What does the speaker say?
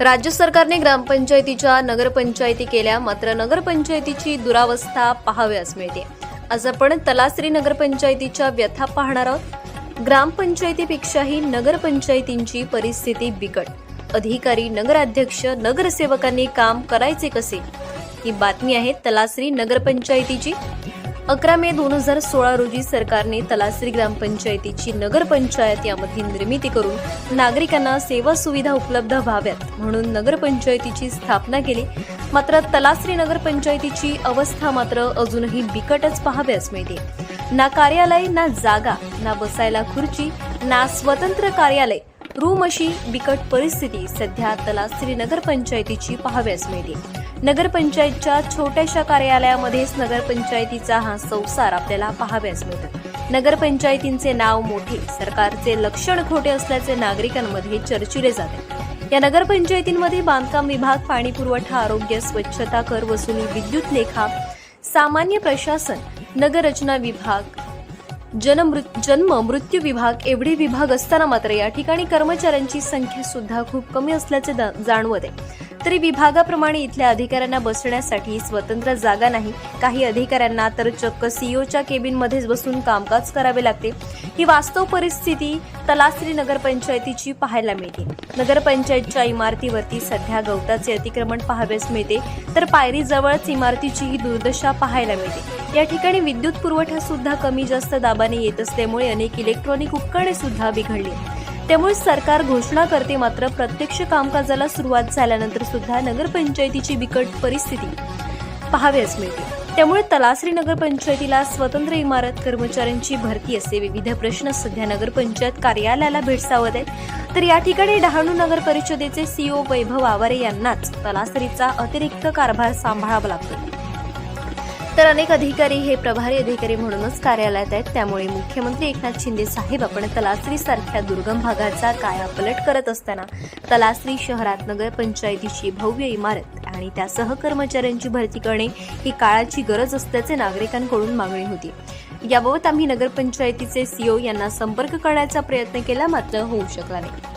राज्य सरकारने ग्रामपंचायतीच्या नगरपंचायती केल्या मात्र नगरपंचायतीची दुरावस्था पाहाव्यास मिळते. आज आपण तलासरी नगरपंचायतीच्या व्यथा पाहणार आहोत. ग्रामपंचायतीपेक्षाही नगरपंचायतींची परिस्थिती बिकट. अधिकारी नगराध्यक्ष नगरसेवकांनी काम करायचे कसे? ही बातमी आहे तलासरी नगरपंचायतीची. अकरा मे दोन हजार सोळा रोजी सरकारने तलासरी ग्रामपंचायतीची नगरपंचायत यामध्ये निर्मिती करून नागरिकांना सेवा सुविधा उपलब्ध व्हाव्यात म्हणून नगरपंचायतीची स्थापना केली. मात्र तलासरी नगरपंचायतीची अवस्था मात्र अजूनही बिकटच पाहाव्यास मिळते. ना कार्यालय ना जागा ना बसायला खुर्ची ना स्वतंत्र कार्यालय रूम अशी बिकट परिस्थिती सध्या तलासरी नगरपंचायतीची पाहाव्यास मिळते. नगरपंचायतच्या छोट्याशा कार्यालयामध्येच नगरपंचायतीचा हा संसार आपल्याला पाहाव्यास मिळतो. नगरपंचायतींचे नाव मोठे सरकारचे लक्षण खोटे असल्याचे नागरिकांमध्ये चर्चिले जाते. या नगरपंचायतींमध्ये बांधकाम विभाग पाणी पुरवठा आरोग्य स्वच्छता कर वसुली विद्युत लेखा सामान्य प्रशासन नगररचना विभाग जनमृत जन्म मृत्यू विभाग एवढे विभाग असताना मात्र या ठिकाणी कर्मचाऱ्यांची संख्या सुद्धा खूप कमी असल्याचे जाणवत आहे. तरी विभागाप्रमाणे इथल्या अधिकाऱ्यांना बसण्यासाठी स्वतंत्र जागा नाही. काही अधिकाऱ्यांना तर चक्क सीओच्या केबिनमध्येच बसून कामकाज करावे लागते. ही वास्तव परिस्थिती तलासरी नगरपंचायतीची पाहायला मिळते. नगरपंचायतच्या इमारतीवरती सध्या गवताचे अतिक्रमण पाहावेच मिळते. तर पायरीजवळच इमारतीची ही दुर्दशा पाहायला मिळते. या ठिकाणी विद्युत पुरवठा सुद्धा कमी जास्त दाबाने येत असल्यामुळे अनेक इलेक्ट्रॉनिक उपकरणे सुद्धा बिघडली. त्यामुळे सरकार घोषणा करते मात्र प्रत्यक्ष कामकाजाला सुरुवात झाल्यानंतर सुद्धा नगरपंचायतीची बिकट परिस्थिती पाहाव्यास मिळते. त्यामुळे तलासरी नगरपंचायतीला स्वतंत्र इमारत कर्मचाऱ्यांची भरती असे विविध प्रश्न सध्या नगरपंचायत कार्यालयाला भेडसावत आहेत. तर या ठिकाणी डहाणू नगर परिषदेचे सीओ वैभव आवारे यांनाच तलासरीचा अतिरिक्त कारभार सांभाळावा लागतो. तर अनेक अधिकारी हे प्रभारी अधिकारी म्हणूनच कार्यालयात आहेत. त्यामुळे मुख्यमंत्री एकनाथ शिंदे साहेब आपण तलासरी सारख्या दुर्गम भागाचा कायापलट करत असताना तलासरी शहरात नगरपंचायतीची भव्य इमारत आणि त्या सहकर्मचाऱ्यांची भरती करणे ही काळाची गरज असल्याचे नागरिकांकडून मागणी होती. याबाबत आम्ही नगरपंचायतीचे सीओ यांना संपर्क करण्याचा प्रयत्न केला मात्र होऊ शकला नाही.